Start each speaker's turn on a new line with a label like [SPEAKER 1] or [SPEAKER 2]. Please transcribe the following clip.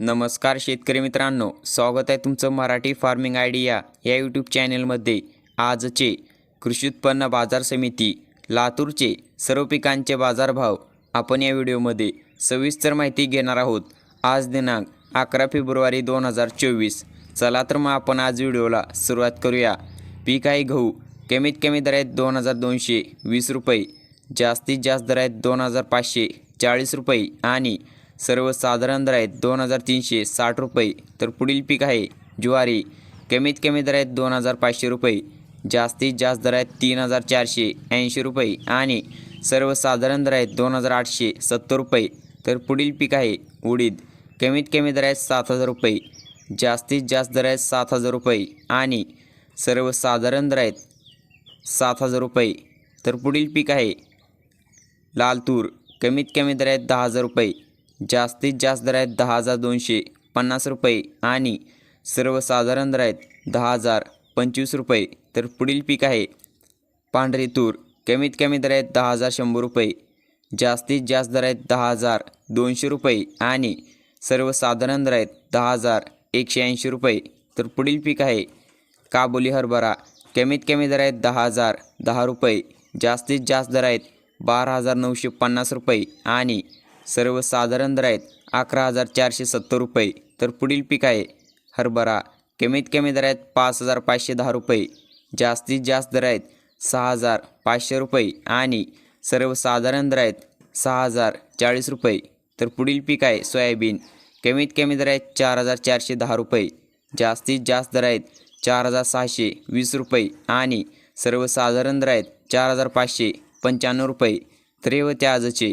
[SPEAKER 1] नमस्कार शेतकरी मित्रांनो स्वागत आहे तुमचं मराठी फार्मिंग आयडिया या यूट्यूब चॅनेलमध्ये आजचे कृषी उत्पन्न बाजार समिती लातूरचे सर्व पिकांचे बाजारभाव आपण या व्हिडिओमध्ये सविस्तर माहिती घेणार आहोत. आज दिनांक अकरा फेब्रुवारी दोन हजार चोवीस. चला तर मग आपण आज व्हिडिओला सुरुवात करूया. पीक आहे गहू कमीत कमी दर आहेत दोन हजार दोनशे वीस रुपये जास्तीत जास्त दर आहेत दोन हजार पाचशे चाळीस रुपये आणि सर्वसाधारण दर आहेत दोन हजार तीनशे साठ रुपये तर पुढील पीक आहे ज्वारी. कमीत कमी दर आहेत दोन हजार पाचशे रुपये जास्तीत जास्त दर आहेत तीन हजार चारशे ऐंशी रुपये आणि सर्वसाधारण दर आहेत दोन हजार आठशे सत्तर रुपये तर पुढील पीक आहे उडीद. कमीत कमी दर आहेत सात हजार रुपये जास्तीत जास्त दर आहेत सात हजार रुपये आणि सर्वसाधारण दर आहेत सात हजार रुपये तर पुढील पीक आहे लाल तूर. कमीत कमी दर आहेत दहा हजार रुपये जास्तीत जास्त दर आहेत दहा हजार दोनशे पन्नास रुपये आणि सर्वसाधारण दर आहेत दहा हजार पंचवीस रुपये. तर पुढील पीक आहे पांढरी तूर कमीत कमी दर आहेत दहा हजार शंभर रुपये. जास्तीत जास्त दर आहेत दहा हजार दोनशे रुपये आणि सर्वसाधारण दर आहेत दहा हजार एकशे ऐंशी रुपये. तर पुढील पीक आहे काबुली हरभरा. कमीत कमी दर आहेत दहा हजार दहा रुपये. जास्तीत जास्त दर आहेत बारा हजार नऊशे पन्नास रुपये आणि सर्वसाधारण दर आहेत अकरा हजार चारशे सत्तर रुपये. तर पुढील पीक आहे हरभरा. कमीत कमी दर आहेत पाच हजार पाचशे दहा रुपये. जास्तीत जास्त दर आहेत सहा हजार पाचशे रुपये आणि सर्वसाधारण दर आहेत सहा हजार चाळीस रुपये. तर पुढील पीक आहे सोयाबीन. कमीत कमी दर आहेत चार हजार चारशे दहा रुपये. जास्तीत जास्त दर आहेत चार हजार सहाशे वीस रुपये आणि सर्वसाधारण दर आहेत चार हजार पाचशे पंच्याण्णव रुपये. तर हे आजचे